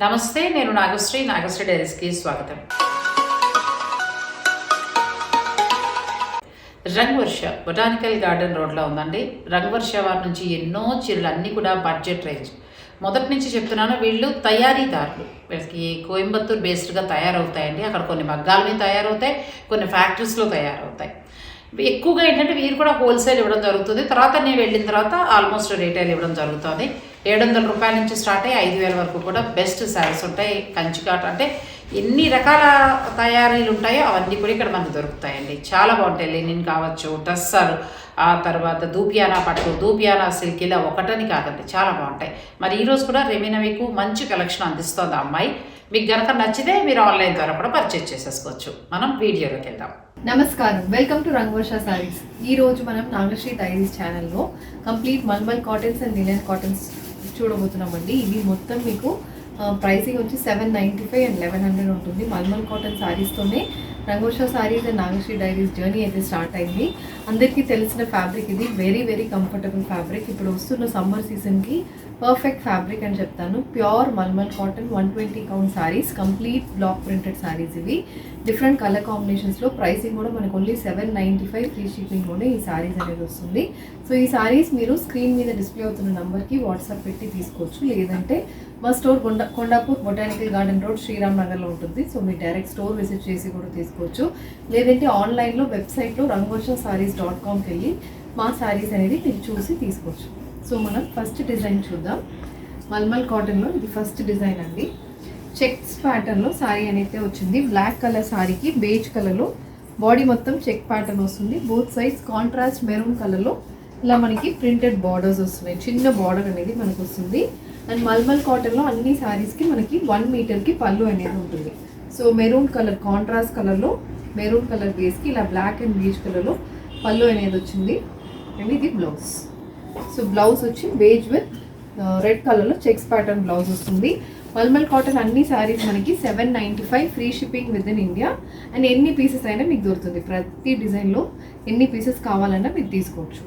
నమస్తే నేను నాగశ్రీ. నాగశ్రీ డైరీస్కి స్వాగతం. రంగ్వర్ష బొటానికల్ గార్డెన్ రోడ్లో ఉందండి. రంగ్వర్ష వారి నుంచి ఎన్నో చీరలు అన్నీ కూడా బడ్జెట్ రేంజ్. మొదటి నుంచి చెప్తున్నాను వీళ్ళు తయారీదారులు. వీళ్ళకి కోయంబత్తూర్ బేస్డ్గా తయారవుతాయండి. అక్కడ కొన్ని మగ్గాలని తయారవుతాయి కొన్ని ఫ్యాక్టరీస్లో తయారవుతాయి. ఎక్కువగా ఏంటంటే వీరు కూడా హోల్సేల్ ఇవ్వడం జరుగుతుంది. తర్వాత నేను వెళ్ళిన తర్వాత ఆల్మోస్ట్ రీటైల్ ఇవ్వడం జరుగుతుంది. ఏడు వందల రూపాయల నుంచి స్టార్ట్ అయ్యి ఐదు వేల వరకు కూడా బెస్ట్ శారీస్ ఉంటాయి. కంచికాట అంటే ఎన్ని రకాల తయారీలు ఉంటాయో అవన్నీ కూడా ఇక్కడ మనకు దొరుకుతాయండి. చాలా బాగుంటాయి. లెనిన్ కావచ్చు టస్సర్ ఆ తర్వాత దూపియానా పట్టు దూపియానా సిల్క్ ఇలా ఒకటని కాదండి. చాలా బాగుంటాయి. మరి ఈరోజు కూడా రెమినవికు మంచి కలెక్షన్ అందిస్తుంది ఆ అమ్మాయి. మీకు గనక నచ్చితే మీరు ఆన్లైన్ ద్వారా కూడా పర్చేజ్ చేసేసుకోవచ్చు. మనం వీడియోలోకి వెళ్దాం. నమస్కారం. Welcome to Rangavarsha saris. ఈ రోజు మనం నాగశ్రీ డైరీస్ ఛానల్లో complete malmal cottons and linen cottons చూడబోతున్నామండి. ఇవి మొత్తం మీకు ప్రైసింగ్ వచ్చి seven ninety five and eleven hundred ఉంటుంది. Mulmul cotton సారీస్తోనే Rangosha saris and Nagasri diaries journey అయితే స్టార్ట్ అయింది. అందరికీ తెలిసిన ఫ్యాబ్రిక్ ఇది. వెరీ వెరీ కంఫర్టబుల్ ఫ్యాబ్రిక్ ఇప్పుడు వస్తున్న సమ్మర్ సీజన్కి పర్ఫెక్ట్ ఫ్యాబ్రిక్ అని చెప్తాను. Pure malmal cotton one twenty count saris complete block printed saris ఇవి. డిఫరెంట్ కలర్ కాంబినేషన్స్లో ప్రైసింగ్ కూడా మనకు only seven ninety five free షిప్పింగ్లోనే ఈ సారీస్ అనేది వస్తుంది. సో ఈ సారీస్ మీరు స్క్రీన్ మీద డిస్ప్లే అవుతున్న నెంబర్కి వాట్సాప్ పెట్టి తీసుకోవచ్చు. లేదంటే మా store Konda Kondapur botanical garden road Sriram నగర్లో ఉంటుంది. సో మీరు డైరెక్ట్ స్టోర్ విజిట్ చేసి కూడా తీసుకోవచ్చు. లేదంటే ఆన్లైన్లో వెబ్సైట్లో రంగోష సారీస్ డాట్ కామ్కి వెళ్ళి మా సారీస్ అనేది మీరు చూసి తీసుకోవచ్చు. సో మనం ఫస్ట్ డిజైన్ చూద్దాం. మల్మల్ కాటన్లో ఇది ఫస్ట్ డిజైన్ అండి. చెక్స్ ప్యాటర్న్లో సారీ అనేది వచ్చింది. బ్లాక్ కలర్ సారీకి బేజ్ కలర్లో బాడీ మొత్తం చెక్ ప్యాటర్న్ వస్తుంది. బోత్ సైడ్స్ కాంట్రాస్ట్ మెరూన్ కలర్లో ఇలా మనకి ప్రింటెడ్ బార్డర్స్ వస్తున్నాయి. చిన్న బార్డర్ అనేది మనకు వస్తుంది. అండ్ మల్మల్ కాటన్లో అన్ని శారీస్కి మనకి వన్ మీటర్కి పళ్ళు అనేది ఉంటుంది. సో మెరూన్ కలర్ కాంట్రాస్ట్ కలర్లో మెరూన్ కలర్ బేస్కి ఇలా బ్లాక్ అండ్ బీచ్ కలర్లో పళ్ళు అనేది వచ్చింది. అండ్ ఇది బ్లౌజ్. సో బ్లౌజ్ వచ్చి బేజ్ విత్ రెడ్ కలర్లో చెక్స్ ప్యాటర్న్ బ్లౌజ్ వస్తుంది. మల్మల్ కాటన్ అన్ని శారీస్ మనకి seven ninety five free shipping within India. And ఎన్ని పీసెస్ అయినా మీకు దొరుకుతుంది. ప్రతి డిజైన్లో ఎన్ని పీసెస్ కావాలన్నా మీరు తీసుకోవచ్చు.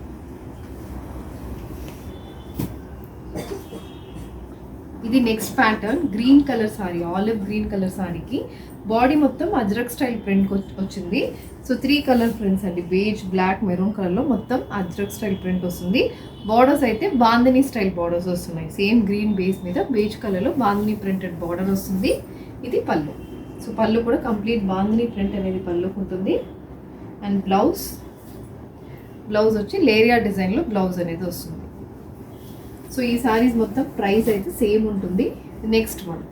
ఇది next pattern green colour sari olive green colour సారీకి బాడీ మొత్తం అజ్రక్ స్టైల్ ప్రింట్ వచ్చింది. సో త్రీ కలర్ ప్రింట్స్ అండి. బేజ్ బ్లాక్ మెరూన్ కలర్లో మొత్తం అజ్రక్ స్టైల్ ప్రింట్ వస్తుంది. బార్డర్స్ అయితే బాందని స్టైల్ బార్డర్స్ వస్తున్నాయి. సేమ్ గ్రీన్ బేస్ మీద బేజ్ కలర్లో బాందని ప్రింటెడ్ బార్డర్ వస్తుంది. ఇది పళ్ళు. సో పళ్ళు కూడా కంప్లీట్ బాందని ప్రింట్ అనేది పళ్ళుకు ఉంటుంది అండ్ బ్లౌజ్ బ్లౌజ్ వచ్చి లేరియా డిజైన్లో బ్లౌజ్ అనేది వస్తుంది. సో ఈ సారీస్ మొత్తం ప్రైస్ అయితే సేమ్ ఉంటుంది. నెక్స్ట్ వన్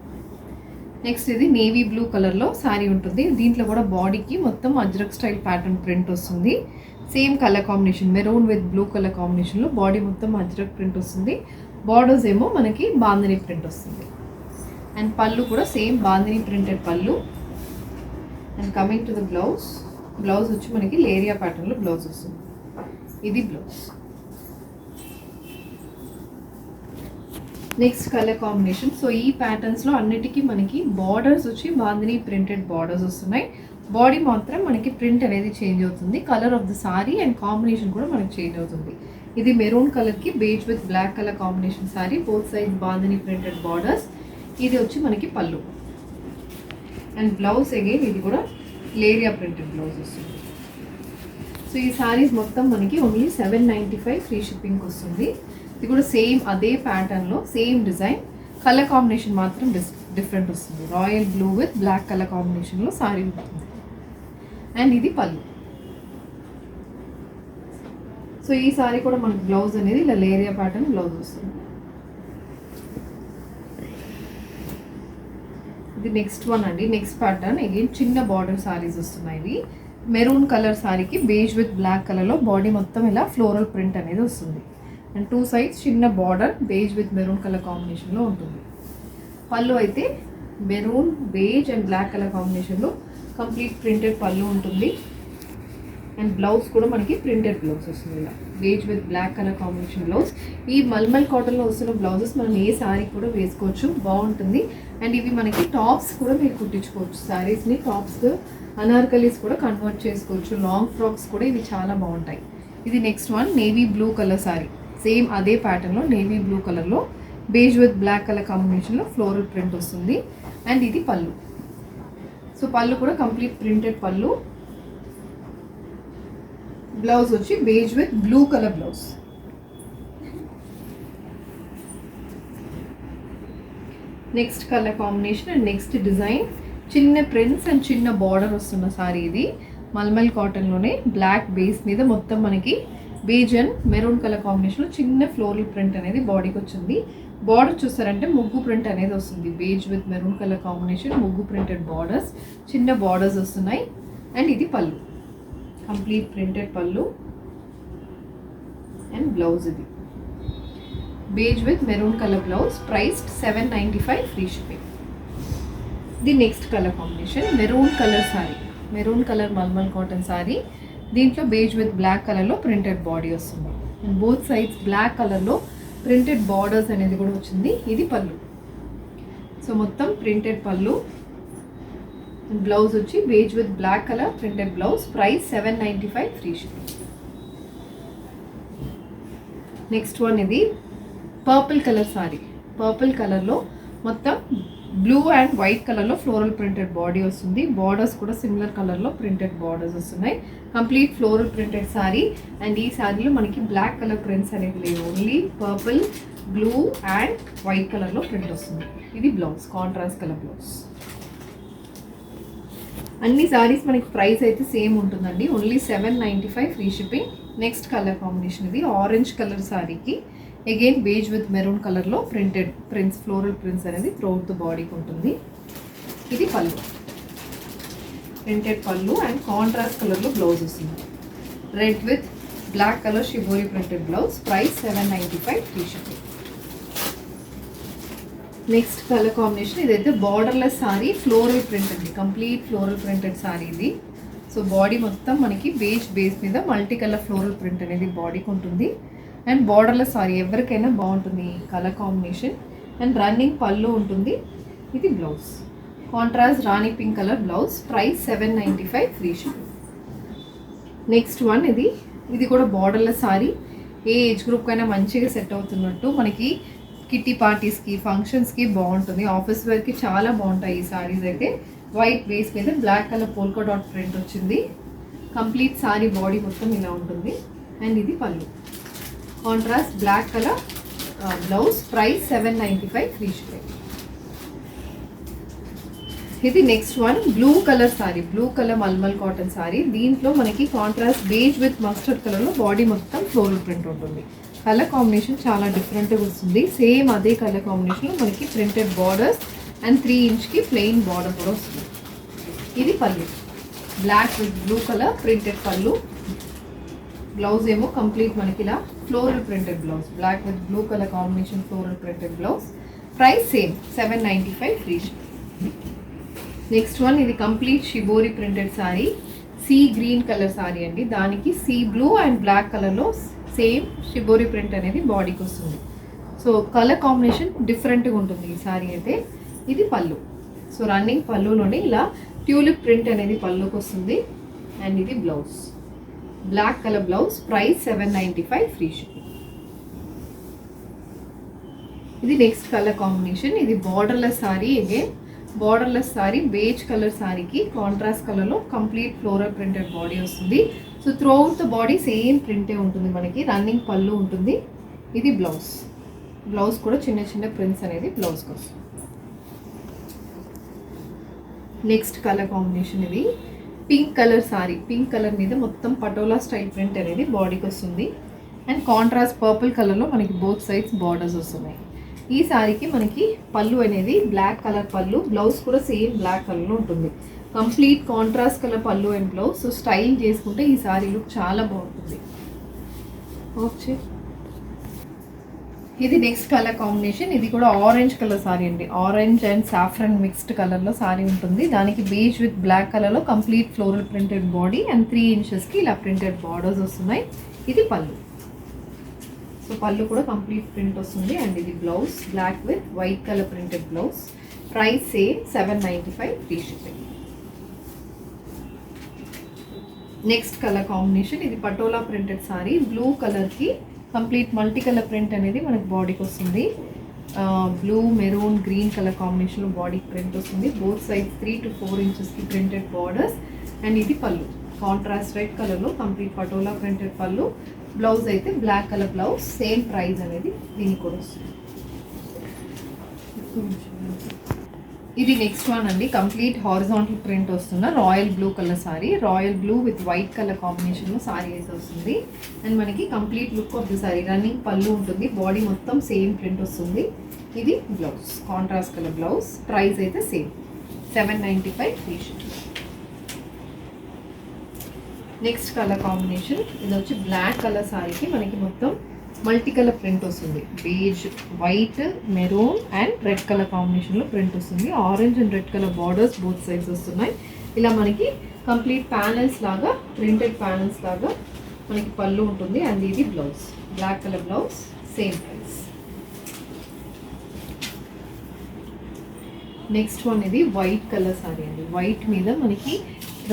నెక్స్ట్ ఇది నేవీ బ్లూ కలర్లో శారీ ఉంటుంది. దీంట్లో కూడా బాడీకి మొత్తం అజ్రక్ స్టైల్ ప్యాటర్న్ ప్రింట్ వస్తుంది. Same colour combination maroon with blue colour కాంబినేషన్లో బాడీ మొత్తం అజ్రక్ ప్రింట్ వస్తుంది. బార్డర్స్ ఏమో మనకి బాందిని ప్రింట్ వస్తుంది. అండ్ పళ్ళు కూడా సేమ్ బాందిని ప్రింటెడ్ పళ్ళు. And coming to the blouse blouse వచ్చి మనకి లేరియా ప్యాటర్న్లో బ్లౌజ్ వస్తుంది. ఇది blouse next colour combination. So ఈ ప్యాటర్న్స్లో అన్నిటికీ మనకి బార్డర్స్ వచ్చి బాందిని ప్రింటెడ్ బార్డర్స్ వస్తున్నాయి. బాడీ మాత్రం మనకి ప్రింట్ అనేది చేంజ్ అవుతుంది. Colour of the sari and combination కూడా మనకి చేంజ్ అవుతుంది. ఇది మెరూన్ కలర్కి beige with black colour combination sari both size bandhani printed borders ఇది వచ్చి మనకి పళ్ళు. అండ్ బ్లౌజ్ అగైన్ ఇది కూడా లేరియా ప్రింటెడ్ బ్లౌజ్ వస్తుంది. సో ఈ సారీస్ మొత్తం మనకి only seven ninety five free shipping వస్తుంది. ఇది కూడా సేమ్ అదే ప్యాటర్న్లో సేమ్ డిజైన్. కలర్ కాంబినేషన్ మాత్రం డిస్ డిఫరెంట్ వస్తుంది. Royal blue with black colour కాంబినేషన్లో సారీ ఉంటుంది. అండ్ ఇది పళ్ళు. సో ఈ సారీ కూడా మనకి బ్లౌజ్ అనేది ఇలా లేరియా ప్యాటర్న్ బ్లౌజ్ వస్తుంది. ఇది నెక్స్ట్ వన్ అండి. నెక్స్ట్ ప్యాటర్న్ అగైన్ చిన్న బార్డర్ సారీస్ వస్తున్నాయి ఇవి. మెరూన్ కలర్ సారీకి బేజ్ విత్ బ్లాక్ కలర్లో బాడీ మొత్తం ఇలా ఫ్లోరల్ ప్రింట్ అనేది వస్తుంది. అండ్ టూ సైడ్స్ చిన్న border beige with maroon colour కాంబినేషన్లో ఉంటుంది. పళ్ళు అయితే maroon beige and black colour కాంబినేషన్లో కంప్లీట్ ప్రింటెడ్ పళ్ళు ఉంటుంది. అండ్ బ్లౌజ్ కూడా మనకి ప్రింటెడ్ బ్లౌజ్ వస్తుంది ఇలా. Beige with black colour combination blouse. ఈ మల్మల్ కాటన్లో వస్తున్న బ్లౌజెస్ మనం ఏ శారీ కూడా వేసుకోవచ్చు. బాగుంటుంది. అండ్ ఇవి మనకి టాప్స్ కూడా మీరు కుట్టించుకోవచ్చు. శారీస్ని టాప్స్ అనార్కలీస్ కూడా కన్వర్ట్ చేసుకోవచ్చు. లాంగ్ ఫ్రాక్స్ కూడా ఇవి చాలా బాగుంటాయి. ఇది next one navy blue colour sari. Same అదే ప్యాటర్న్లో నేవీ బ్లూ కలర్లో బేజ్ విత్ బ్లాక్ కలర్ కాంబినేషన్లో ఫ్లోరల్ ప్రింట్ వస్తుంది. అండ్ ఇది పళ్ళు. సో పళ్ళు కూడా కంప్లీట్ ప్రింటెడ్ పళ్ళు. బ్లౌజ్ వచ్చి beige with blue colour blouse. Next colour combination and next design. చిన్న ప్రింట్స్ అండ్ చిన్న బార్డర్ వస్తున్న సారీ ఇది. మల్మల్ కాటన్లోనే బ్లాక్ బేస్ మీద మొత్తం మనకి బేజ్ అండ్ మెరూన్ కలర్ కాంబినేషన్లో చిన్న ఫ్లోరల్ ప్రింట్ అనేది బాడీకి వచ్చింది. బార్డర్ చూస్తారంటే ముగ్గు ప్రింట్ అనేది వస్తుంది. Beige with maroon colour combination ముగ్గు ప్రింటెడ్ బార్డర్స్ చిన్న బార్డర్స్ వస్తున్నాయి. అండ్ ఇది pallu. Complete printed pallu. And blouse ఇది. Beige with maroon colour blouse priced seven ninety five free shipping the next colour combination maroon colour sari maroon colour mulmul cotton sari దీంట్లో beige with black కలర్లో printed body వస్తుంది. And both sides black కలర్లో printed borders అనేది కూడా వచ్చింది. ఇది పళ్ళు. So మొత్తం ప్రింటెడ్ పళ్ళు. బ్లౌజ్ వచ్చి beige with black colour printed blouse. Price seven ninety five free shipping. Next one ఇది పర్పుల్ కలర్ సారీ. పర్పుల్ కలర్లో మొత్తం బ్లూ అండ్ వైట్ కలర్లో ఫ్లోరల్ ప్రింటెడ్ బాడీ వస్తుంది. బార్డర్స్ కూడా సిమిలర్ కలర్లో ప్రింటెడ్ బార్డర్స్ వస్తున్నాయి. Complete floral printed sari and ఈ శారీలో మనకి బ్లాక్ కలర్ ప్రింట్స్ అనేవి లేవు. Only purple blue and white కలర్లో ప్రింట్ వస్తుంది. ఇది బ్లౌజ్ కాంట్రాస్ట్ కలర్ బ్లౌజ్ అన్ని శారీస్ మనకి ప్రైస్ అయితే సేమ్ ఉంటుందండి. Only seven ninety five free shipping next colour combination ఇది ఆరెంజ్ కలర్ శారీకి అగైన్ బేజ్ విత్ మెరూన్ కలర్లో ప్రింటెడ్ ప్రింట్స్ ఫ్లోరల్ ప్రింట్స్ అనేది త్రోఅవుట్ ద బాడీకి ఉంటుంది. ఇది pallu. Printed pallu and contrast కలర్లో బ్లౌజ్ వస్తుంది. Red with black colour shibori printed blouse price seven ninety five t shirt next colour combination ఇదైతే borderless sari floral print అండి complete floral printed sari ఇది. So body మొత్తం మనకి బేజ్ బేస్ మీద multi colour floral print అనేది బాడీకి ఉంటుంది. అండ్ బార్డర్లెస్ సారీ ఎవరికైనా బాగుంటుంది కలర్ కాంబినేషన్ అండ్ రన్నింగ్ పళ్ళు ఉంటుంది. ఇది blouse contrast rani pink colour blouse price seven ninety five free ship next one ఇది. ఇది కూడా బార్డర్లెస్ సారీ ఏ ఏజ్ గ్రూప్ కైనా మంచిగా సెట్ అవుతున్నట్టు మనకి కిట్టి పార్టీస్కి ఫంక్షన్స్కి బాగుంటుంది. ఆఫీస్ వేర్కి చాలా బాగుంటాయి ఈ సారీస్ అయితే. వైట్ బేస్ మీద black colour polka dot print వచ్చింది. కంప్లీట్ సారీ బాడీ మొత్తం ఇలా ఉంటుంది. అండ్ ఇది pallu. Contrast black colour blouse price seven ninety five free shipping ఇది next one blue colour sari blue colour mulmul cotton sari దీంట్లో మనకి contrast beige with mustard కలర్లో body మొత్తం ఫ్లోరల్ ప్రింట్ ఉంటుంది. కలర్ కాంబినేషన్ చాలా డిఫరెంట్గా వస్తుంది. సేమ్ అదే కలర్ కాంబినేషన్లో మనకి printed borders and three ఇంచ్కి plain border కూడా వస్తుంది. ఇది pallu. Black with blue colour printed pallu. Blouse ఏమో కంప్లీట్ మనకి ఇలా floral printed blouse black with blue colour combination floral printed blouse price same seven ninety five free next one ఇది complete shibori printed sari sea green colour sari అండి. దానికి sea blue and black కలర్లో same shibori print అనేది బాడీకి వస్తుంది. So colour combination డిఫరెంట్గా ఉంటుంది ఈ శారీ అయితే. ఇది పళ్ళు. సో రన్నింగ్ పళ్ళులోనే ఇలా ట్యూలిప్ ప్రింట్ అనేది పళ్ళుకి వస్తుంది. అండ్ ఇది blouse black colour blouse price seven ninety five free shipping ఇది నెక్స్ట్ కలర్ కాంబినేషన్ ఇది borderless sari again borderless sari beige colour సారీకి కాంట్రాస్ట్ కలర్లో కంప్లీట్ ఫ్లోరల్ ప్రింటెడ్ బాడీ వస్తుంది. So throughout the body same ప్రింటే ఉంటుంది మనకి. Running పళ్ళు ఉంటుంది. ఇది బ్లౌజ్ బ్లౌజ్ కూడా చిన్న చిన్న ప్రింట్స్ అనేది బ్లౌజ్కి వస్తుంది. నెక్స్ట్ కలర్ కాంబినేషన్ ఇది. Pink colour sari pink colour మీద మొత్తం పటోలా స్టైల్ ప్రింట్ అనేది బాడీకి వస్తుంది. అండ్ కాంట్రాస్ట్ పర్పుల్ కలర్లో మనకి బోత్ సైడ్స్ బార్డర్స్ వస్తున్నాయి. ఈ సారీకి మనకి పళ్ళు అనేది బ్లాక్ కలర్ పళ్ళు బ్లౌజ్ కూడా సేమ్ బ్లాక్ కలర్లో ఉంటుంది. Complete contrast colour pallu and blouse so style చేసుకుంటే ఈ సారీ లుక్ చాలా బాగుంటుంది. ఓకే ఇది నెక్స్ట్ కలర్ కాంబినేషన్. ఇది కూడా ఆరెంజ్ కలర్ సారీ అండి. ఆరెంజ్ అండ్ సాఫ్రన్ మిక్స్డ్ కలర్లో సారీ ఉంటుంది. దానికి బీచ్ విత్ బ్లాక్ కలర్లో complete floral printed body and three ఇంచెస్కి ఇలా ప్రింటెడ్ బార్డర్స్ వస్తున్నాయి. ఇది పళ్ళు. సో పళ్ళు కూడా కంప్లీట్ ప్రింట్ వస్తుంది. అండ్ ఇది blouse black with white colour printed blouse price same seven ninety five free shipping next colour combination ఇది పటోలా ప్రింటెడ్ సారీ బ్లూ కలర్కి కంప్లీట్ మల్టీ కలర్ ప్రింట్ అనేది మనకి బాడీకి వస్తుంది. బ్లూ మెరూన్ గ్రీన్ కలర్ కాంబినేషన్లో బాడీ ప్రింట్ వస్తుంది. Both side three to four ఇంచెస్కి printed borders. And ఇది పళ్ళు. కాంట్రాస్ట్ రెడ్ కలర్లో complete patola printed pallu. Blouse అయితే black colour blouse. Same price అనేది దీనికి కూడా వస్తుంది. ఇది నెక్స్ట్ వన్ అండి. కంప్లీట్ హారిజాంటల్ ప్రింట్ వస్తున్న royal blue colour sari royal blue with white colour కాంబినేషన్లో సారీ అయితే వస్తుంది. అండ్ మనకి complete look of the sari running pallu ఉంటుంది. బాడీ మొత్తం సేమ్ ప్రింట్ వస్తుంది. ఇది blouse contrast colour blouse price అయితే same seven ninety five free next colour combination ఇది వచ్చి బ్లాక్ కలర్ సారీకి మనకి మొత్తం మల్టీ కలర్ ప్రింట్ వస్తుంది. Beige white maroon and red colour కాంబినేషన్లో ప్రింట్ వస్తుంది. Orange and red colour borders both sides వస్తున్నాయి. ఇలా మనకి కంప్లీట్ ప్యానల్స్ లాగా ప్రింటెడ్ ప్యానల్స్ లాగా మనకి పళ్ళు ఉంటుంది. అండ్ ఇది blouse. Black colour blouse same price. Next one ఇది వైట్ కలర్ సారీ అండి. వైట్ మీద మనకి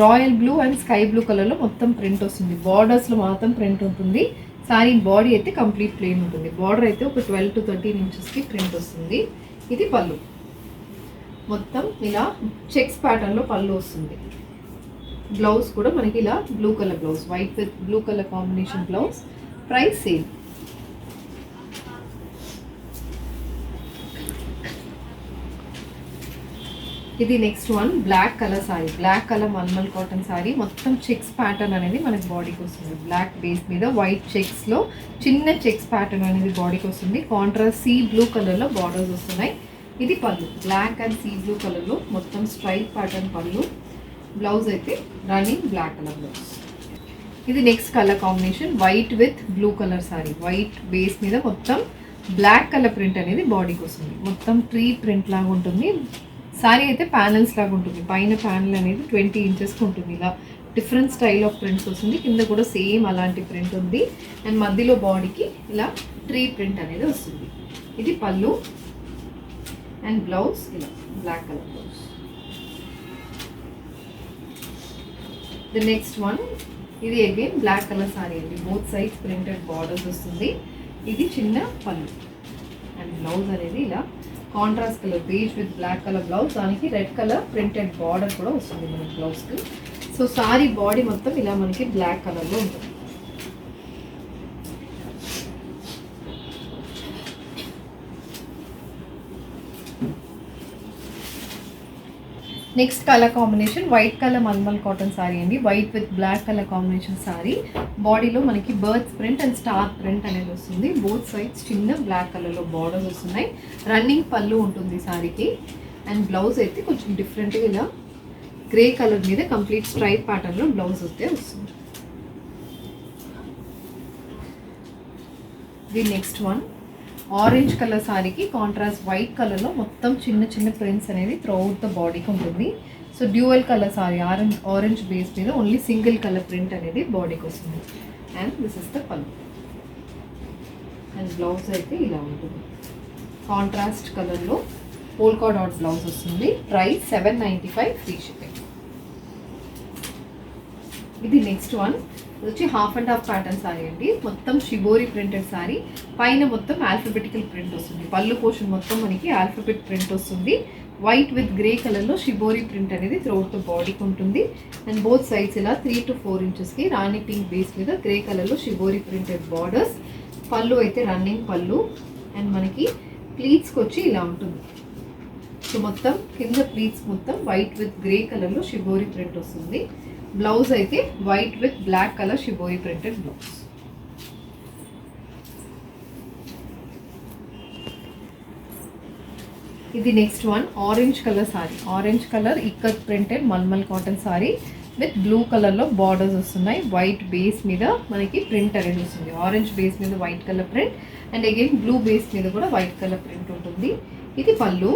royal blue and sky blue కలర్లో మొత్తం ప్రింట్ వస్తుంది. బార్డర్స్లో మాత్రం ప్రింట్ ఉంటుంది. సారీ బాడీ అయితే కంప్లీట్ ప్లెయిన్ ఉంటుంది. బార్డర్ అయితే ఒక ట్వెల్వ్ టు థర్టీన్ ఇంచెస్కి ప్రింట్ వస్తుంది. ఇది పళ్ళు. మొత్తం ఇలా చెక్స్ ప్యాటర్న్లో పళ్ళు వస్తుంది. బ్లౌజ్ కూడా మనకి ఇలా blue colour blouse white with blue colour combination blouse price same ఇది next one black colour sari black colour mulmul cotton sari మొత్తం చెక్స్ ప్యాటర్న్ అనేది మనకి బాడీకి వస్తుంది. బ్లాక్ బేస్ మీద వైట్ చెక్స్లో చిన్న చెక్స్ ప్యాటర్న్ అనేది బాడీకి వస్తుంది. కాంట్రాస్ట్ సీ బ్లూ కలర్లో బార్డర్స్ వస్తున్నాయి. ఇది pallu. Black and sea blue కలర్లో మొత్తం స్ట్రైట్ ప్యాటర్న్ పళ్ళు. బ్లౌజ్ అయితే రన్నింగ్ బ్లాక్ కలర్ బ్లౌజ్ ఇది next colour combination white with blue colour sari white base మీద మొత్తం బ్లాక్ కలర్ ప్రింట్ అనేది బాడీకి వస్తుంది. మొత్తం ట్రీ ప్రింట్ లాగా ఉంటుంది. శారీ అయితే ప్యానెల్స్ లాగా ఉంటుంది. పైన ప్యానెల్ అనేది ట్వంటీ ఇంచెస్కి ఉంటుంది ఇలా. డిఫరెంట్ స్టైల్ ఆఫ్ ప్రింట్స్ వస్తుంది. కింద కూడా సేమ్ అలాంటి ప్రింట్ ఉంది. అండ్ మధ్యలో బాడీకి ఇలా ట్రీ ప్రింట్ అనేది వస్తుంది. ఇది పళ్ళు అండ్ బ్లౌజ్ ఇలా black colour blouse. The next one ఇది అగైన్ బ్లాక్ కలర్ సారీ అండి. బోత్ సైడ్స్ ప్రింటెడ్ బార్డర్స్ వస్తుంది. ఇది చిన్న పళ్ళు అండ్ బ్లౌజ్ అనేది ఇలా contrast colour beige with black colour blouse దానికి రెడ్ కలర్ ప్రింటెడ్ బార్డర్ కూడా వస్తుంది మనకి బ్లౌజ్కి సో సారీ బాడీ మొత్తం ఇలా మనకి బ్లాక్ కలర్లో ఉంటుంది. Next colour combination white colour mulmul cotton sari అండి. White with black colour combination sari బాడీలో మనకి birds print and star print అనేది వస్తుంది. బోత్ సైడ్స్ చిన్న బ్లాక్ కలర్లో బార్డర్స్ వస్తున్నాయి. రన్నింగ్ పళ్ళు ఉంటుంది సారీకి. అండ్ బ్లౌజ్ అయితే కొంచెం డిఫరెంట్గా ఇలా గ్రే కలర్ మీద కంప్లీట్ స్ట్రైప్ ప్యాటర్న్లో బ్లౌజ్ వస్తే వస్తుంది. The next one orange colour సారీకి కాంట్రాస్ట్ వైట్ కలర్లో మొత్తం చిన్న చిన్న ప్రింట్స్ అనేది త్రూఅవుట్ ద బాడీకి ఉంటుంది. So dual colour sari orange orange base మీద ఓన్లీ సింగిల్ కలర్ ప్రింట్ అనేది బాడీకి వస్తుంది. And this is the pallu and blouse అయితే ఇలా ఉంటుంది. కాంట్రాస్ట్ కలర్లో పోల్కా డాట్ బ్లౌజ్ వస్తుంది. Price seven ninety five free shipping ఇది నెక్స్ట్ వన్ ఇది వచ్చి half and half pattern sari అండి. మొత్తం షిబోరి ప్రింటెడ్ సారీ. పైన మొత్తం ఆల్ఫబెటికల్ ప్రింట్ వస్తుంది. పళ్ళు పోషన్ మొత్తం మనకి ఆల్ఫబెట్ ప్రింట్ వస్తుంది. వైట్ విత్ గ్రే కలర్లో షిబోరి ప్రింట్ అనేది త్రోట్ ద బాడీకి ఉంటుంది. అండ్ బోత్ సైడ్స్ ఇలా త్రీ టు ఫోర్ ఇంచెస్కి రాణి పింక్ బేస్ మీద గ్రే కలర్లో షిబోరి ప్రింటెడ్ బార్డర్స్ పళ్ళు అయితే రన్నింగ్ పళ్ళు. అండ్ మనకి ప్లీట్స్కి వచ్చి ఇలా ఉంటుంది. సో మొత్తం కింద ప్లీట్స్ మొత్తం వైట్ విత్ గ్రే కలర్లో షిబోరి ప్రింట్ వస్తుంది. బ్లౌజ్ అయితే white with black colour shibori printed blouse ఇది next one orange colour sari orange colour ikat printed mulmul cotton sari with blue కలర్లో బార్డర్స్ వస్తున్నాయి. వైట్ బేస్ మీద మనకి print అనేది వస్తుంది. ఆరెంజ్ బేస్ మీద white colour print and again blue base మీద కూడా వైట్ కలర్ ప్రింట్ ఉంటుంది. ఇది పళ్ళు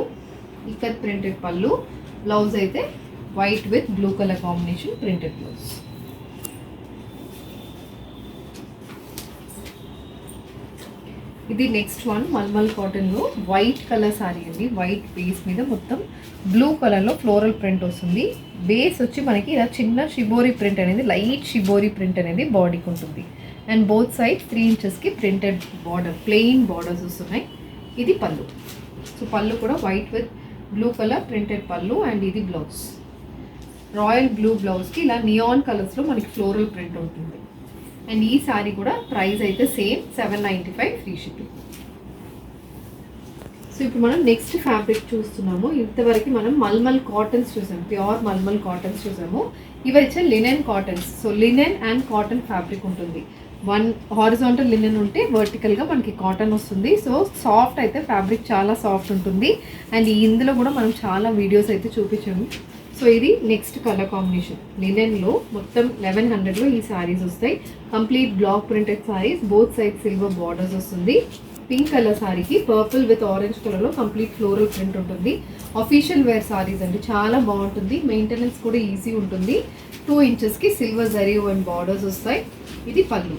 ఇక్కత్ ప్రింటెడ్ పళ్ళు. బ్లౌజ్ అయితే white with blue colour combination printed blouse ఇది నెక్స్ట్ వన్ మల్మల్ కాటన్లో వైట్ కలర్ సారీ అండి. వైట్ బేస్ మీద మొత్తం బ్లూ కలర్లో ఫ్లోరల్ ప్రింట్ వస్తుంది. బేస్ వచ్చి మనకి ఇలా చిన్న షిబోరి ప్రింట్ అనేది లైట్ షిబోరి ప్రింట్ అనేది బాడీకి ఉంటుంది. అండ్ బోత్ సైడ్ త్రీ ఇంచెస్కి ప్రింటెడ్ బార్డర్ ప్లెయిన్ బార్డర్స్ వస్తున్నాయి. ఇది పళ్ళు. సో పళ్ళు కూడా white with blue colour printed pallu and ఇది బ్లౌజ్ రాయల్ బ్లూ బ్లౌజ్కి ఇలా నియాన్ కలర్స్లో మనకి ఫ్లోరల్ ప్రింట్ ఉంటుంది. అండ్ ఈ సారీ కూడా ప్రైస్ అయితే same seven ninety five free shipping. So ఇప్పుడు మనం నెక్స్ట్ ఫ్యాబ్రిక్ చూస్తున్నాము. ఇంతవరకు మనం మల్మల్ కాటన్స్ చూసాము. ప్యూర్ మల్మల్ కాటన్స్ చూసాము. ఇవి వచ్చే linen cottons so linen and cotton fabric ఉంటుంది. వన్ హారిజాంటల్ లినెన్ ఉంటే వర్టికల్గా మనకి కాటన్ వస్తుంది. సో సాఫ్ట్ అయితే ఫ్యాబ్రిక్ చాలా సాఫ్ట్ ఉంటుంది. అండ్ ఇందులో కూడా మనం చాలా వీడియోస్ అయితే చూపించాము. సో ఇది నెక్స్ట్ కలర్ కాంబినేషన్ లినెన్లో మొత్తం లెవెన్ హండ్రెడ్లో ఈ శారీస్ వస్తాయి. Complete block printed saris both side silver borders వస్తుంది. పింక్ కలర్ శారీకి పర్పుల్ విత్ ఆరెంజ్ కలర్లో కంప్లీట్ ఫ్లోరల్ ప్రింట్ ఉంటుంది. అఫీషియల్ వేర్ శారీస్ అండి చాలా బాగుంటుంది. మెయింటెనెన్స్ కూడా ఈజీ ఉంటుంది. టూ ఇంచెస్కి సిల్వర్ జరీ అండ్ బార్డర్స్ వస్తాయి. ఇది పళ్ళు.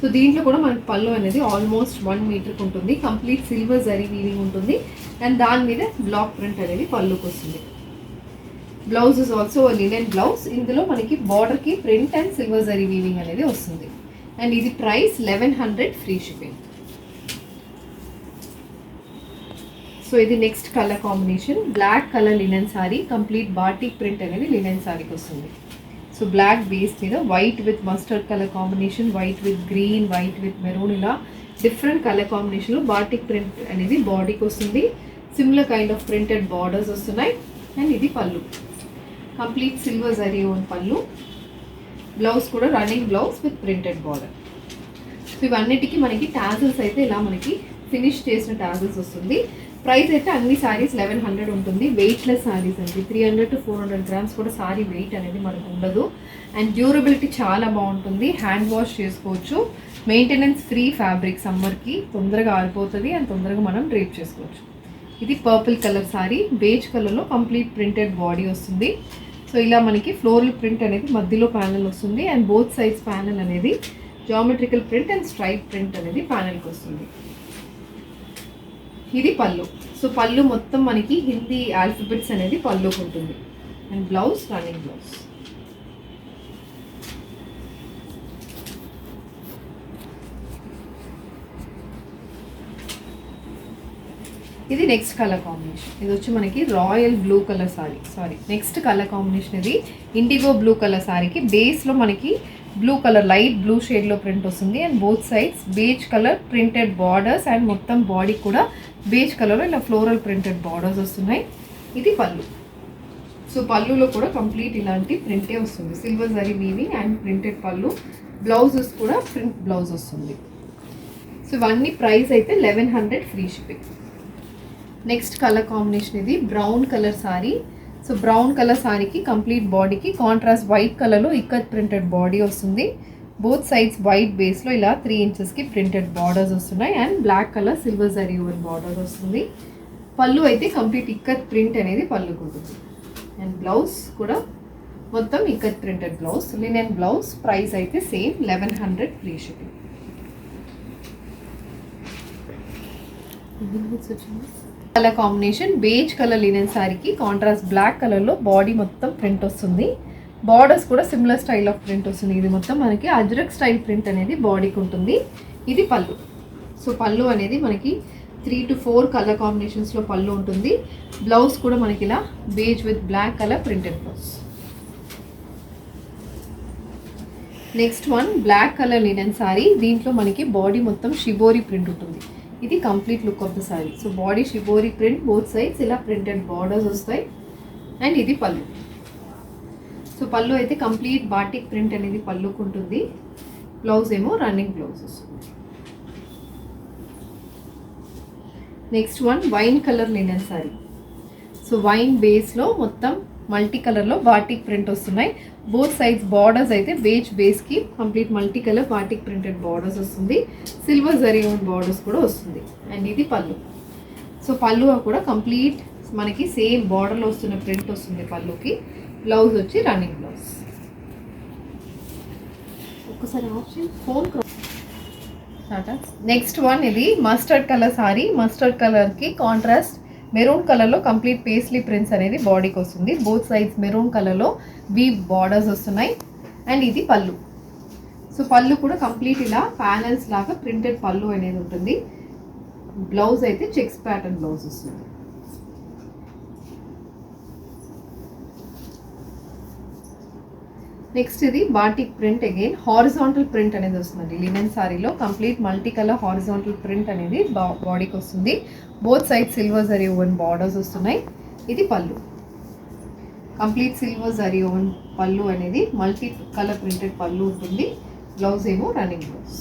సో దీంట్లో కూడా మనకి పళ్ళు అనేది ఆల్మోస్ట్ వన్ మీటర్కి ఉంటుంది కంప్లీట్ సిల్వర్ జరీ వీవింగ్ ఉంటుంది. అండ్ దాని మీద బ్లాక్ ప్రింట్ అనేది పళ్ళుకి వస్తుంది blouse is also linen blouse ఇందులో మనకి బార్డర్కి print and silver zari weaving అనేది వస్తుంది. అండ్ ఇది price eleven hundred free shipping so ఇది next colour combination black colour linen sari complete batik print అనేది లినెన్ సారీకి వస్తుంది. సో బ్లాక్ బేస్ మీద white with mustard colour combination white with green white with maroon ఇలా different colour కాంబినేషన్లో batik print అనేది బాడీకి వస్తుంది. Similar kind of printed borders వస్తున్నాయి. అండ్ ఇది pallu. Complete silver zari woven pallu blouse కూడా running blouse with printed border so ఇవన్నిటికీ మనకి టాజల్స్ అయితే ఇలా మనకి ఫినిష్ చేసిన టాజల్స్ వస్తుంది. ప్రైస్ అయితే అన్ని సారీస్ లెవెన్ హండ్రెడ్ ఉంటుంది. వెయిట్లెస్ శారీస్ అండి. Three hundred to four hundred grams కూడా సారీ వెయిట్ అనేది మనకు ఉండదు. అండ్ డ్యూరబిలిటీ చాలా బాగుంటుంది. హ్యాండ్ వాష్ చేసుకోవచ్చు. మెయింటెనెన్స్ ఫ్రీ ఫ్యాబ్రిక్ సమ్మర్కి తొందరగా ఆరిపోతుంది అండ్ తొందరగా మనం డ్రేప్ చేసుకోవచ్చు. ఇది పర్పుల్ కలర్ సారీ బేజ్ కలర్లో కంప్లీట్ ప్రింటెడ్ బాడీ వస్తుంది. సో ఇలా మనకి ఫ్లోరల్ ప్రింట్ అనేది మధ్యలో ప్యానెల్ వస్తుంది అండ్ బోత్ సైడ్స్ ప్యానల్ అనేది geometrical print and stripe print అనేది ప్యానల్కి వస్తుంది. ఇది పళ్ళు. సో పళ్ళు మొత్తం మనకి హిందీ ఆల్ఫబెట్స్ అనేది పళ్ళుకు ఉంటుంది. అండ్ బ్లౌజ్ రన్నింగ్ బ్లౌజ్ ఇది నెక్స్ట్ కలర్ కాంబినేషన్ ఇది వచ్చి మనకి royal blue colour sari sari next colour combination ఇది ఇండిగో బ్లూ కలర్ సారీకి బేస్లో మనకి బ్లూ కలర్ లైట్ బ్లూ షేడ్లో ప్రింట్ వస్తుంది. And both sides beige colour printed borders and మొత్తం బాడీ కూడా బేజ్ కలర్లో ఇలా ఫ్లోరల్ ప్రింటెడ్ బార్డర్స్ వస్తున్నాయి. ఇది పళ్ళు. సో పళ్ళులో కూడా కంప్లీట్ ఇలాంటి ప్రింటే వస్తుంది. Silver zari weaving and printed pallu. Blouses కూడా ప్రింట్ బ్లౌజ్ వస్తుంది. సో ఇవన్నీ ప్రైస్ అయితే eleven hundred free shipping next colour combination ఇది brown colour sari so brown colour సారీకి కంప్లీట్ బాడీకి కాంట్రాస్ట్ వైట్ కలర్లో ఇక్కత్ ప్రింటెడ్ బాడీ వస్తుంది. బోత్ సైడ్స్ వైట్ బేస్లో ఇలా త్రీ ఇంచెస్కి ప్రింటెడ్ బార్డర్స్ వస్తున్నాయి. And black colour silver zari over border వస్తుంది. పళ్ళు అయితే కంప్లీట్ ఇక్కత్ ప్రింట్ అనేది పళ్ళు ఉంటుంది అండ్ బ్లౌజ్ కూడా మొత్తం ikat printed blouse linen blouse price అయితే same eleven hundred free shipping colour combination beige colour linen శారీకి కాంట్రాస్ట్ బ్లాక్ కలర్లో బాడీ మొత్తం ప్రింట్ వస్తుంది. బార్డర్స్ కూడా సిమిలర్ స్టైల్ ఆఫ్ ప్రింట్ వస్తుంది. ఇది మొత్తం మనకి అజ్రక్ స్టైల్ ప్రింట్ అనేది బాడీకి ఉంటుంది. ఇది పళ్ళు. సో పళ్ళు అనేది మనకి త్రీ టు ఫోర్ కలర్ కాంబినేషన్స్లో పళ్ళు ఉంటుంది. బ్లౌజ్ కూడా మనకి ఇలా beige with black colour printed blouse next one black colour linen sari దీంట్లో మనకి బాడీ మొత్తం షిబోరీ ప్రింట్ ఉంటుంది. ఇది complete look of the sari. So body shibori print both sides ఇలా ప్రింటెడ్ బార్డర్స్ వస్తాయి. అండ్ ఇది పళ్ళు. సో పళ్ళు అయితే కంప్లీట్ బాటిక్ ప్రింట్ అనేది పళ్ళుకు ఉంటుంది. బ్లౌజ్ ఏమో రన్నింగ్ బ్లౌజ్ వస్తుంది. Next one wine colour linen sari. So wine బేస్లో మొత్తం మల్టీ కలర్లో బాటిక్ ప్రింట్ వస్తున్నాయి. బోత్ సైడ్స్ బార్డర్స్ అయితే beige బేస్కి complete multi colour batik printed borders వస్తుంది. సిల్వర్ జరీ బార్డర్స్ కూడా వస్తుంది. అండ్ ఇది పళ్ళు. సో పళ్ళు కూడా కంప్లీట్ మనకి సేమ్ బార్డర్లో వస్తున్న ప్రింట్ వస్తుంది పళ్ళుకి. బ్లౌజ్ వచ్చి రన్నింగ్ బ్లౌజ్ ఒక్కసారి ఆప్షన్. ఫోన్ నెక్స్ట్ వన్ ఇది మస్టర్డ్ కలర్ సారీ మస్టర్డ్ కలర్కి కాంట్రాస్ట్ మెరూన్ కలర్లో కంప్లీట్ పేస్లీ ప్రింట్స్ అనేది బాడీకి వస్తుంది. బోత్ సైడ్స్ మెరూన్ కలర్లో వీ బార్డర్స్ వస్తున్నాయి. అండ్ ఇది పళ్ళు. సో పళ్ళు కూడా కంప్లీట్ ఇలా ప్యానల్స్ లాగా ప్రింటెడ్ పళ్ళు అనేది ఉంటుంది. బ్లౌజ్ అయితే చెక్స్ ప్యాటర్న్ బ్లౌజ్ వస్తుంది. నెక్స్ట్ ఇది batik print again horizontal print అనేది వస్తుంది లినెన్ సారీలో complete multi colour horizontal print అనేది బాడీకి వస్తుంది. Both side silver zari woven borders వస్తున్నాయి. ఇది పళ్ళు. కంప్లీట్ సిల్వర్ జరీ ఓవెన్ పళ్ళు అనేది మల్టీ కలర్ ప్రింటెడ్ పళ్ళు ఉంటుంది. బ్లౌజ్ ఏమో running blouse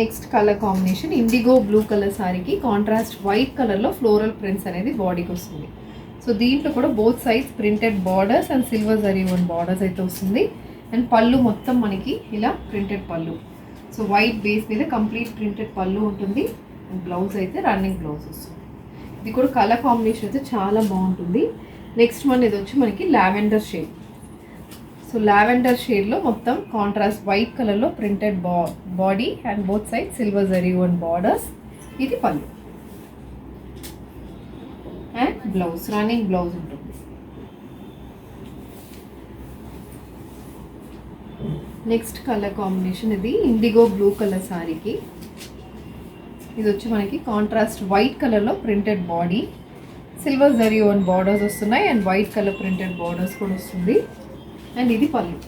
next colour combination indigo blue colour సారీకి కాంట్రాస్ట్ వైట్ కలర్లో ఫ్లోరల్ ప్రింట్స్ అనేది బాడీకి వస్తుంది. సో దీంట్లో కూడా both size printed borders and silver zari woven borders అయితే వస్తుంది. అండ్ పళ్ళు మొత్తం మనకి ఇలా printed pallu. So white base మీద కంప్లీట్ ప్రింటెడ్ పళ్ళు ఉంటుంది. అండ్ బ్లౌజ్ అయితే రన్నింగ్ బ్లౌజ్ వస్తుంది. ఇది కూడా కలర్ కాంబినేషన్ అయితే చాలా బాగుంటుంది. నెక్స్ట్ వన్ ఇది వచ్చి మనకి లావెండర్ షేడ్ సో లావెండర్ షేడ్లో మొత్తం కాంట్రాస్ట్ వైట్ కలర్లో ప్రింటెడ్ బా body and both side silver zari woven borders ఇది పళ్ళు. బ్లౌజ్ రన్నింగ్ బ్లౌజ్ ఉంటుంది. నెక్స్ట్ కలర్ కాంబినేషన్ ఇది ఇండిగో బ్లూ కలర్ సారీకి ఇది వచ్చి మనకి కాంట్రాస్ట్ వైట్ కలర్లో printed body silver zari woven borders వస్తున్నాయి and white colour printed borders కూడా వస్తుంది. అండ్ ఇది పళ్ళు.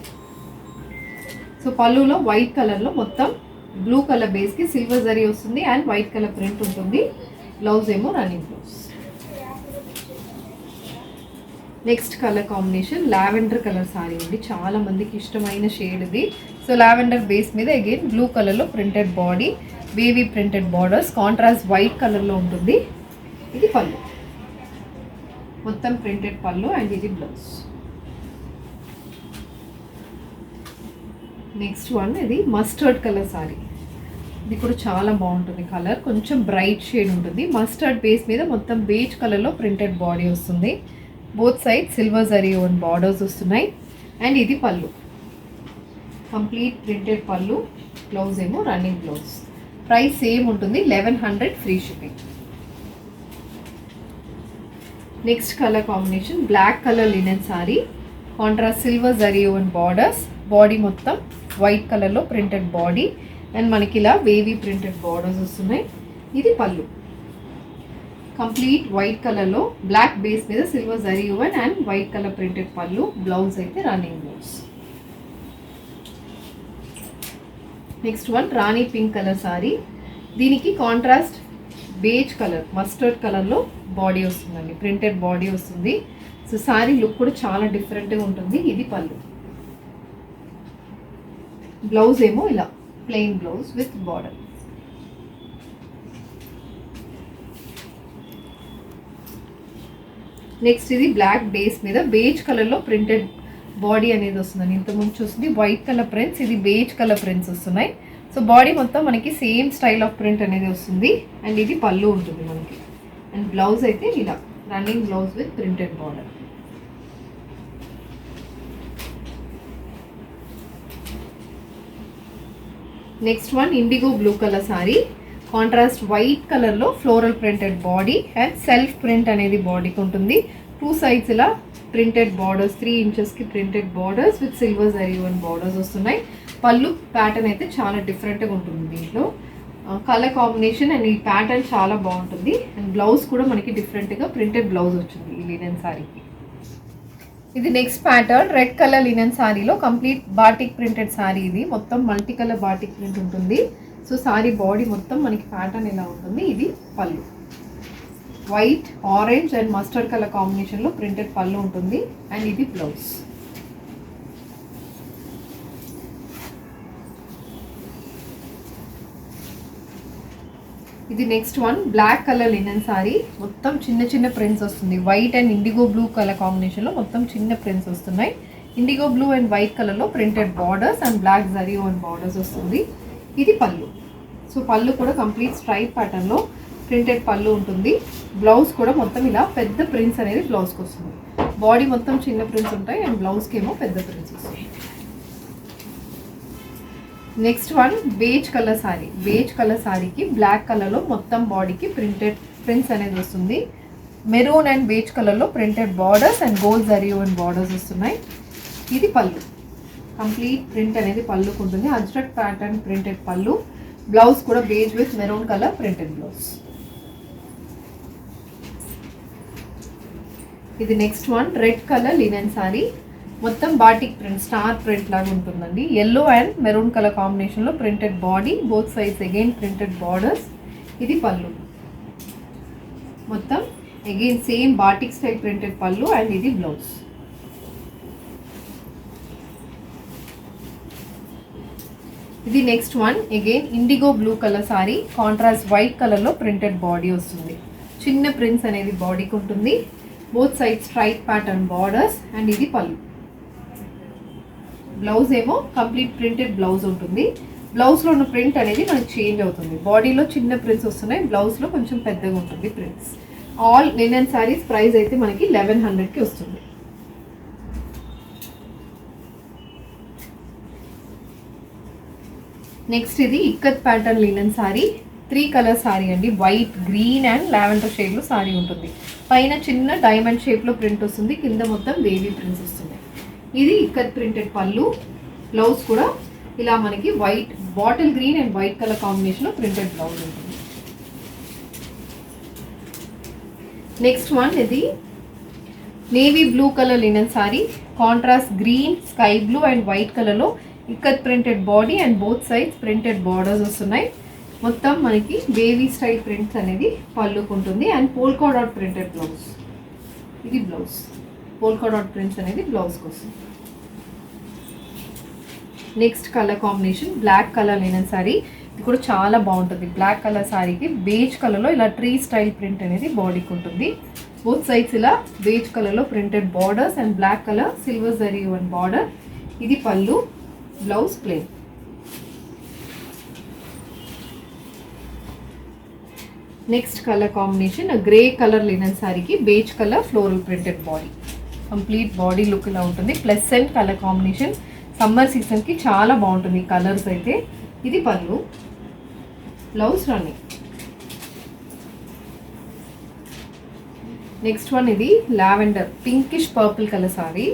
సో పళ్ళులో వైట్ కలర్లో మొత్తం బ్లూ కలర్ బేస్కి సిల్వర్ జరీ వస్తుంది అండ్ వైట్ కలర్ ప్రింట్ ఉంటుంది. బ్లౌజ్ ఏమో running blouse next colour combination lavender colour sari అండి. చాలా మందికి ఇష్టమైన షేడ్ ఇది. సో లావెండర్ బేస్ మీద అగైన్ బ్లూ కలర్లో printed body baby printed borders contrast white కలర్లో ఉంటుంది. ఇది పళ్ళు. మొత్తం ప్రింటెడ్ పళ్ళు అండ్ ఇది బ్లౌజ్ నెక్స్ట్ వన్ ఇది మస్టర్డ్ కలర్ సారీ ఇది కూడా చాలా బాగుంటుంది కలర్ కొంచెం బ్రైట్ షేడ్ ఉంటుంది. మస్టర్డ్ బేస్ మీద మొత్తం బేజ్ కలర్లో ప్రింటెడ్ బాడీ వస్తుంది. Both side silver zari woven borders వస్తున్నాయి. అండ్ ఇది pallu. Complete printed pallu blouse ఏమో రన్నింగ్ బ్లౌజ్ ప్రైస్ సేమ్ ఉంటుంది eleven hundred free shipping next colour combination black colour linen sari contrast silver zari woven borders body మొత్తం white కలర్లో printed body and మనకి ఇలా wavy printed borders వస్తున్నాయి. ఇది పళ్ళు. Complete white కలర్లో బ్లాక్ బేస్ మీద silver zari woven and white colour printed pallu blouse అయితే running blouse next one rani pink colour sari దీనికి కాంట్రాస్ట్ బేజ్ కలర్ మస్టర్డ్ కలర్లో బాడీ వస్తుందండి ప్రింటెడ్ బాడీ వస్తుంది. సో సారీ లుక్ కూడా చాలా డిఫరెంట్గా ఉంటుంది ఇది పళ్ళు. బ్లౌజ్ ఏమో ఇలా plain blouse with border next ఇది బ్లాక్ బేస్ మీద బేజ్ కలర్లో ప్రింటెడ్ బాడీ అనేది వస్తుందండి. ఇంతకుముందు చూస్తుంది వైట్ కలర్ ప్రింట్స్ ఇది బేజ్ కలర్ ప్రింట్స్ వస్తున్నాయి. సో బాడీ మొత్తం మనకి సేమ్ స్టైల్ ఆఫ్ ప్రింట్ అనేది వస్తుంది. అండ్ ఇది పళ్ళు ఉంటుంది మనకి. అండ్ బ్లౌజ్ అయితే ఇలా running blouse with printed border next one indigo blue colour sari contrast white కలర్లో floral printed body and self print అనేది బాడీకి ఉంటుంది. టూ సైడ్స్ ఇలా ప్రింటెడ్ బార్డర్స్ త్రీ ఇంచెస్కి printed borders with silver zari woven borders వస్తున్నాయి. Pallu pattern అయితే చాలా డిఫరెంట్గా ఉంటుంది దీంట్లో. కలర్ కాంబినేషన్ అండ్ ఈ ప్యాటర్న్ చాలా బాగుంటుంది. అండ్ బ్లౌజ్ కూడా మనకి డిఫరెంట్గా ప్రింటెడ్ బ్లౌజ్ వచ్చింది ఈ లినెన్ శారీకి ఇది next pattern red colour linen శారీలో కంప్లీట్ బాటిక్ ప్రింటెడ్ శారీ ఇది. మొత్తం మల్టీ కలర్ బాటిక్ ప్రింట్ ఉంటుంది. సో సారీ బాడీ మొత్తం మనకి ప్యాటర్న్ ఇలా ఉంటుంది? ఇది pallu. White orange and mustard colour కాంబినేషన్లో ప్రింటెడ్ పళ్ళు ఉంటుంది. అండ్ ఇది బ్లౌజ్ ఇది next one black colour linen sari మొత్తం చిన్న చిన్న ప్రింట్స్ వస్తుంది white and indigo blue colour కాంబినేషన్లో మొత్తం చిన్న ప్రింట్స్ వస్తున్నాయి. ఇండిగో బ్లూ అండ్ వైట్ కలర్లో printed borders and black జరియో and borders వస్తుంది. ఇది పళ్ళు. సో పళ్ళు కూడా కంప్లీట్ స్ట్రైప్ ప్యాటర్న్లో ప్రింటెడ్ పళ్ళు ఉంటుంది. బ్లౌజ్ కూడా మొత్తం ఇలా పెద్ద ప్రింట్స్ అనేది బ్లౌజ్కి వస్తుంది. బాడీ మొత్తం చిన్న ప్రింట్స్ ఉంటాయి. అండ్ బ్లౌజ్కి ఏమో పెద్ద ప్రింట్స్ వస్తాయి. Next one beige colour sari. Beige colour సారీకి బ్లాక్ కలర్లో మొత్తం బాడీకి ప్రింటెడ్ ప్రింట్స్ అనేది వస్తుంది. మెరూన్ అండ్ బేజ్ కలర్లో printed borders and gold జరియో and borders వస్తున్నాయి. ఇది పళ్ళు. కంప్లీట్ ప్రింట్ అనేది పళ్ళుకు ఉంటుంది. Ajrakh pattern printed pallu. Blouse కూడా beige with maroon colour printed blouse. ఇది next one red colour linen sari మొత్తం బాటిక్ ప్రింట్ స్టార్ ప్రింట్ లాగా ఉంటుందండి. ఎల్లో అండ్ మెరూన్ కలర్ కాంబినేషన్లో printed body both sides again printed borders ఇది పళ్ళు. మొత్తం again same batik style printed pallu and ఇది blouse ఇది next one again indigo blue colour sari contrast white కలర్లో printed body వస్తుంది. చిన్న ప్రింట్స్ అనేది బాడీకి ఉంటుంది. Both side straight pattern borders and ఇది పళ్ళు. బ్లౌజ్ ఏమో కంప్లీట్ ప్రింటెడ్ బ్లౌజ్ ఉంటుంది. బ్లౌజ్లో ఉన్న ప్రింట్ అనేది మనకి చేంజ్ అవుతుంది. బాడీలో చిన్న ప్రింట్స్ వస్తున్నాయి. బ్లౌజ్లో కొంచెం పెద్దగా ఉంటుంది prints all linen saris price అయితే మనకి లెవెన్ హండ్రెడ్కి వస్తుంది. నెక్స్ట్ ఇది ikat pattern linen sari three colour sari అండి. వైట్ గ్రీన్ అండ్ లావెండర్ షేడ్లో సారీ ఉంటుంది. పైన చిన్న డైమండ్ షేప్లో ప్రింట్ వస్తుంది. కింద మొత్తం బేబీ ప్రింట్స్ వస్తుంది. ఇది ఇక్కత్ ప్రింటెడ్ పళ్ళు. బ్లౌజ్ కూడా ఇలా మనకి white bottle green and white colour కాంబినేషన్లో ప్రింటెడ్ బ్లౌజ్ ఉంటుంది. నెక్స్ట్ వన్ ఇది navy blue colour linen sari contrast green sky blue and white కలర్లో ikat printed body and both sides printed borders వస్తున్నాయి. మొత్తం మనకి బేబీ స్టైల్ ప్రింట్స్ అనేది పళ్ళుకుంటుంది. And polka dot printed blouse ఇది blouse polka dot prints అనేది బ్లౌజ్కి వస్తుంది next colour combination black colour లేని సారీ ఇది కూడా చాలా బాగుంటుంది. బ్లాక్ కలర్ సారీకి బేజ్ కలర్లో ఇలా ట్రీ స్టైల్ ప్రింట్ అనేది బాడీకి ఉంటుంది. బోత్ సైడ్స్ ఇలా బేజ్ కలర్లో printed borders and black colour silver zari one border ఇది pallu. Blouse plain next colour combination grey colour linen సారీకి beige colour floral printed body complete body look ఇలా ఉంటుంది. Plus and colour combination summer సీజన్కి చాలా బాగుంటుంది colours అయితే. ఇది pallu. Blouse running next one ఇది lavender pinkish purple colour sari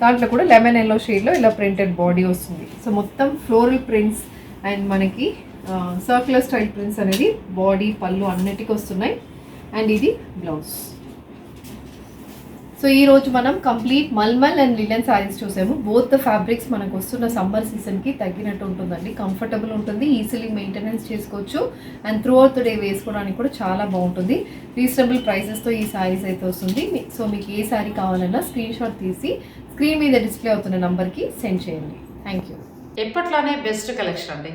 దాంట్లో కూడా లెమన్ ఎల్లో షేడ్లో ఇలా ప్రింటెడ్ బాడీ వస్తుంది. సో మొత్తం ఫ్లోరల్ ప్రింట్స్ అండ్ మనకి సర్క్యులర్ స్టైల్ ప్రింట్స్ అనేది బాడీ పళ్ళు అన్నిటికీ వస్తున్నాయి. అండ్ ఇది బ్లౌజ్ సో ఈ రోజు మనం complete malmal and linen saris చూసాము. బోత్ ద ఫ్యాబ్రిక్స్ మనకు వస్తున్న సమ్మర్ సీజన్కి తగ్గినట్టు ఉంటుందండి. కంఫర్టబుల్ ఉంటుంది ఈజీలీ మెయింటెనెన్స్ చేసుకోవచ్చు అండ్ త్రూ అవుట్ డే వేసుకోవడానికి కూడా చాలా బాగుంటుంది. రీజనబుల్ ప్రైసెస్తో ఈ సారీస్ అయితే వస్తుంది. సో మీకు ఏ సారీ కావాలన్నా స్క్రీన్ షాట్ తీసి స్క్రీన్ మీద డిస్ప్లే అవుతున్న నంబర్కి సెండ్ చేయండి. థ్యాంక్ యూ ఎప్పట్లానే బెస్ట్ కలెక్షన్ అండి.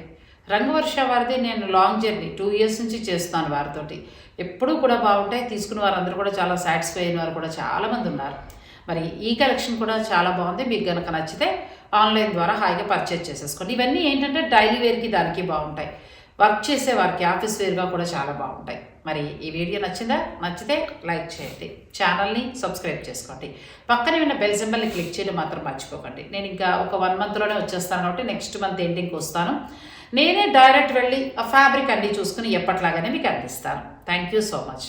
రంగవర్ష వారిది నేను లాంగ్ జర్నీ టూ ఇయర్స్ నుంచి చేస్తున్నాను వారితోటి. ఎప్పుడూ కూడా బాగుంటాయి. తీసుకున్న వారందరూ కూడా చాలా సాటిస్ఫై అయిన వారు కూడా చాలామంది ఉన్నారు. మరి ఈ కలెక్షన్ కూడా చాలా బాగుంది. మీకు కనుక నచ్చితే ఆన్లైన్ ద్వారా హాయిగా పర్చేజ్ చేసేసుకోండి. ఇవన్నీ ఏంటంటే డైలీ వేర్కి దానికి బాగుంటాయి. వర్క్ చేసే వారికి ఆఫీస్ వేర్గా కూడా చాలా బాగుంటాయి. మరి ఈ వీడియో నచ్చిందా? నచ్చితే లైక్ చేయండి. ఛానల్ని సబ్స్క్రైబ్ చేసుకోండి. పక్కనే ఉన్న బెల్ సింబల్ని క్లిక్ చేయడం మాత్రం మర్చిపోకండి. నేను ఇంకా ఒక వన్ మంత్లోనే వచ్చేస్తాను కాబట్టి నెక్స్ట్ మంత్ ఎండింగ్కి వస్తాను నేనే డైరెక్ట్ వెళ్ళి ఆ ఫ్యాబ్రిక్ అన్నీ చూసుకుని ఎప్పట్లాగానే మీకు అందిస్తాను. Thank you so much